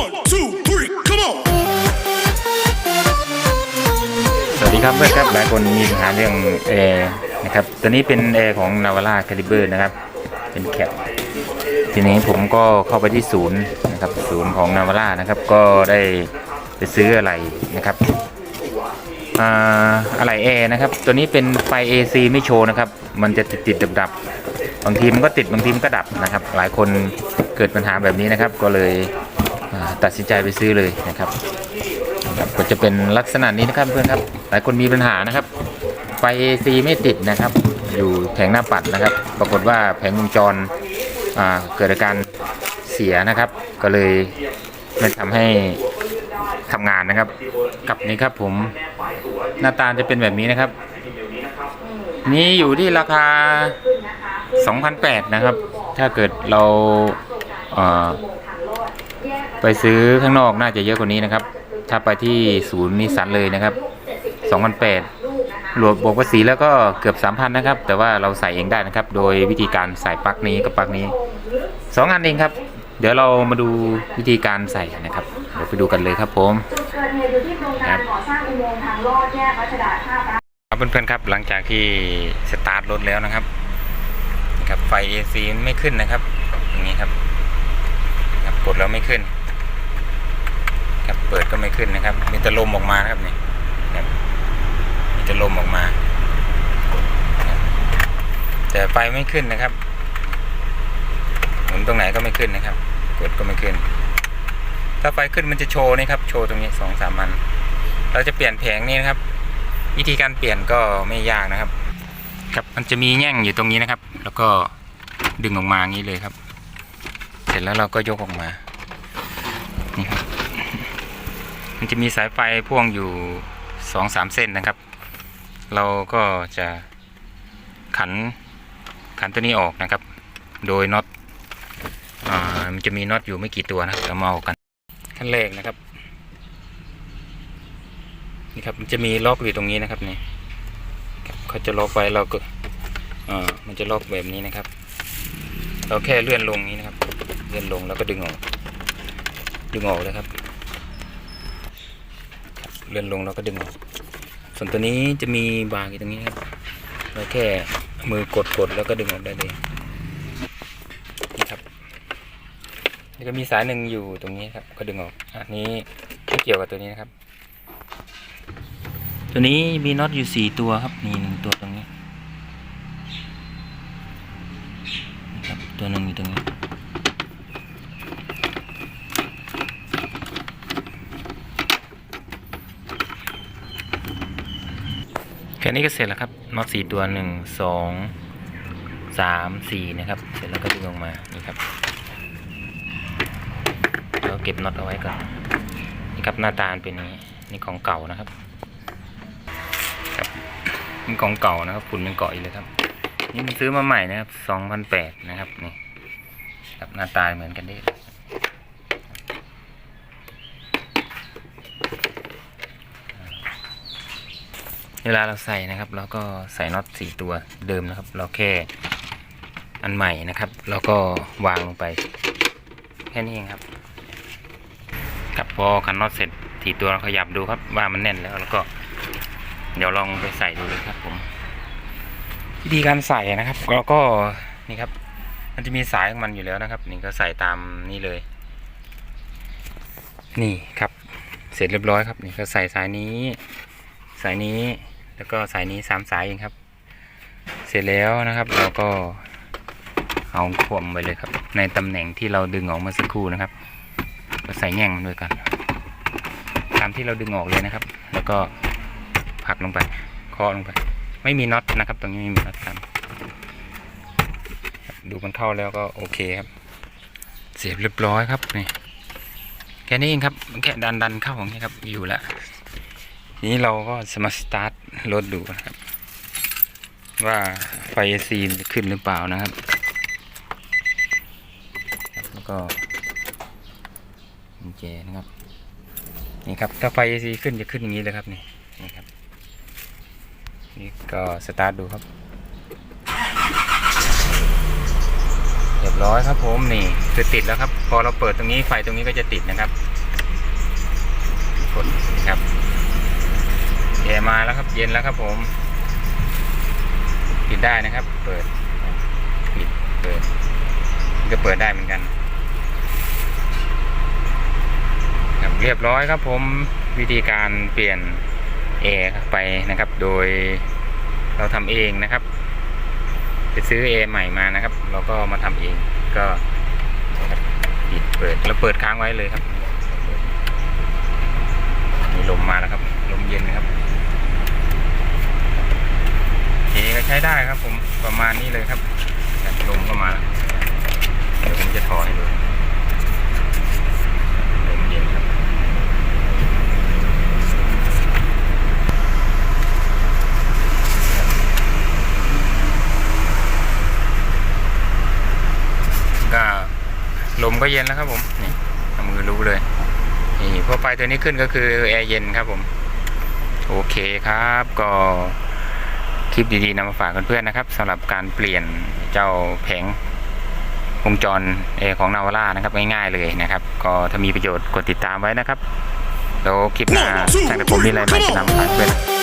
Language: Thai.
One, two, three, come on. สวัสดีครับเพื่อนครับหลายคนมีปัญหาเรื่องแอร์นะครับตัวนี้เป็นแอร์ของ Navara Caliber นะครับ เป็นแคปทีนี้ผมก็เข้าไปที่ศูนย์นะครับศูนย์ของ Navara นะครับก็ได้ไปซื้ออะไรนะครับอะไรแอร์นะครับ ตัวนี้เป็นไฟ AC ไม่โชว์นะครับ มันจะติดติดดับดับบางทีมันก็ติดบางทีมันก็ดับนะครับ หลายคนเกิดปัญหาแบบนี้นะครับ ก็เลย ตัดสินใจไปซื้อเลยนะครับครับก็จะเป็นลักษณะนี้นะครับเพื่อนครับ หลายคนมีปัญหานะครับ ไฟ AC ไม่ติดนะครับ อยู่แผงหน้าปัดนะครับ ปรากฏว่าแผงวงจรเกิดอาการเสียนะครับ ก็เลยไม่ทำให้ทำงานนะครับ กับนี้ครับผมหน้าตาจะเป็นแบบนี้นะครับ นี่อยู่ที่ราคา 2,800 นะครับ ถ้าเกิดเรา ไปซื้อข้างนอกน่าจะเยอะกว่านี้นะครับ ถ้าไปที่ศูนย์นิสสันเลยนะครับ2,800รวมบวกภาษีแล้วก็เกือบ 3,000 นะครับ แต่ว่าเราใส่เองได้นะครับ โดยวิธีการใส่ปลั๊กนี้กับปลั๊กนี้สองอันเองครับ เดี๋ยวเรามาดูวิธีการใส่นะครับ เดี๋ยวไปดูกันเลยครับผมเกิดเหตุอยู่ที่โครงการก่อสร้างอุโมงค์ทางลอดแยกรัชดาท่าครับเพื่อนๆครับ หลังจากที่สตาร์ทรถแล้วนะครับนี่ครับไฟ AC ไม่ขึ้นนะครับ อย่างนี้ครับกดแล้วไม่ขึ้น เปิดก็ไม่ขึ้นนะครับ มีแต่ลมออกมานะครับนี่ครับมีแต่ลมออกมา แต่ไฟไม่ขึ้นนะครับ หมุนตรงไหนก็ไม่ขึ้นนะครับ กดก็ไม่ขึ้น ถ้าไฟขึ้นมันจะโชว์นี่ครับ โชว์ตรงนี้สองสามมัน เราจะเปลี่ยนแผงนี่นะครับ วิธีการเปลี่ยนก็ไม่ยากนะครับ ครับมันจะมีแง่งอยู่ตรงนี้นะครับ แล้วก็ดึงออกมาอย่างนี้เลยครับ เสร็จแล้วเราก็ยกออกมา นี่ครับ มันจะมีสายไฟพ่วงอยู่สองสามเส้นนะครับ เราก็จะขันขันตัวนี้ออกนะครับ โดยน็อตมันจะมีน็อตอยู่ไม่กี่ตัวนะเรามาเอากันขั้นแรกนะครับนี่ครับมันจะมีล็อกอยู่ตรงนี้นะครับนี่เขาจะล็อกไว้เราก็มันจะล็อกแบบนี้นะครับ เราแค่เลื่อนลงนี้นะครับ เลื่อนลงแล้วก็ดึงออก ดึงออกเลยครับ เลื่อนลงแล้วก็ดึงออกส่วนตัวนี้จะมีบางอยู่ตรงนี้ครับเราแค่มือกดกดแล้วก็ดึงออกได้เลยนี่ครับแล้วก็มีสายหนึ่งอยู่ตรงนี้ครับ ก็ดึงออกอันนี้ไม่เกี่ยวกับตัวนี้นะครับ ตัวนี้มีน็อตอยู่สี่ตัวครับมีหนึ่งตัวตรงนี้นครับตัวหนึ่งอยู่ตรงนี้ ค่นี้ก็เสร็จแล้วครับน็อตสี่ตัวหนึ่งสองสามสี่นะครับ เสร็จแล้วก็ดึงออกมานี่ครับเราเก็บน็อตเอาไว้ก่อนนี่ครับหน้าตาเป็นนี้นี่ของเก่านะครับเป็นกล่องเก่านะครับฝุ่นเป็นเกาะอยู่เลยครับ นี่มันซื้อมาใหม่นะครับสองพันแปดนะครับนี่ครับหน้าตาเหมือนกันได้ เวลาเราใส่นะครับ เราก็ใส่น็อตสี่ตัวเดิมนะครับ เราแค่อันใหม่นะครับเราก็วางลงไป แค่นี้เองครับครับพอคันน็อตเสร็จสี่ตัวเราขยับดูครับว่ามันแน่นแล้วแล้วก็ เดี๋ยวลองไปใส่ดูเลยครับผม วิธีการใส่นะครับแล้วก็นี่ครับ มันจะมีสายของมันอยู่แล้วนะครับ นี่ก็ใส่ตามนี่เลย นี่ครับ เสร็จเรียบร้อยครับ นี่ก็ใส่สายนี้ สายนี้ แล้วก็สายนี้สามสายเองครับ เสร็จแล้วนะครับ เราก็เอาขวมไปเลยครับ ในตำแหน่งที่เราดึงออกเมาสักครู่นะครับก็ใส่แง่งมันด้วยกันตามที่เราดึงออกเลยนะครับ แล้วก็ผลักลงไปเคาะลงไป ไม่มีน็อตนะครับ ตรงนี้ไม่มีน็อตครับดูมันเข้าแล้วก็โอเคครับ เสียบเรียบร้อยครับนี่แค่นี้เองครับแค่ดันดันเข้าของนี้ครับอยู่แล้ว ทีนี้เราก็สมาสตาร์ทรถดูนะครับ ว่าไฟซีนจะขึ้นหรือเปล่านะครับแล้วก็กุญแจนะครับนี่ครับถ้าไฟซีขึ้นจะขึ้นอย่างนี้เลยครับนี่นี่ครับนี่ก็สตาร์ทดูครับเรียบร้อยครับผมนี่คือติดแล้วครับ พอเราเปิดตรงนี้ไฟตรงนี้ก็จะติดนะครับกดนะครับ แอร์มาแล้วครับ เย็นแล้วครับผม ปิดได้นะครับ เปิด ปิด เปิด ก็เปิดได้เหมือนกันครับเรียบร้อยครับผมวิธีการเปลี่ยนแอร์ไปนะครับ โดยเราทำเองนะครับ ไปซื้อแอร์ใหม่มานะครับ เราก็มาทำเองก็ปิดเปิดแล้วเปิดค้างไว้เลยครับ มีลมมาแล้วครับ ลมเย็นนะครับเอก็ใช้ได้ครับผมประมาณนี้เลยครับแบบลมก็มาแล้วเดี๋ยวผมจะถอให้ดูลมเย็นครับก็ลมก็เย็นแล้วครับผมนี่เอามือรู้เลยนี่พอไฟตัวนี้ขึ้นก็คือแอร์เย็นครับผม โอเคครับก็ คลิปดีๆนำมาฝากเพื่อนๆนะครับสำหรับการเปลี่ยนเจ้าแผงวงจรแอร์ของนาวาร่านะครับง่ายๆเลยนะครับ ก็ถ้ามีประโยชน์กดติดตามไว้นะครับแล้วคลิปหน้าทางผมมีอะไรมาจะนำมาฝากเพื่อน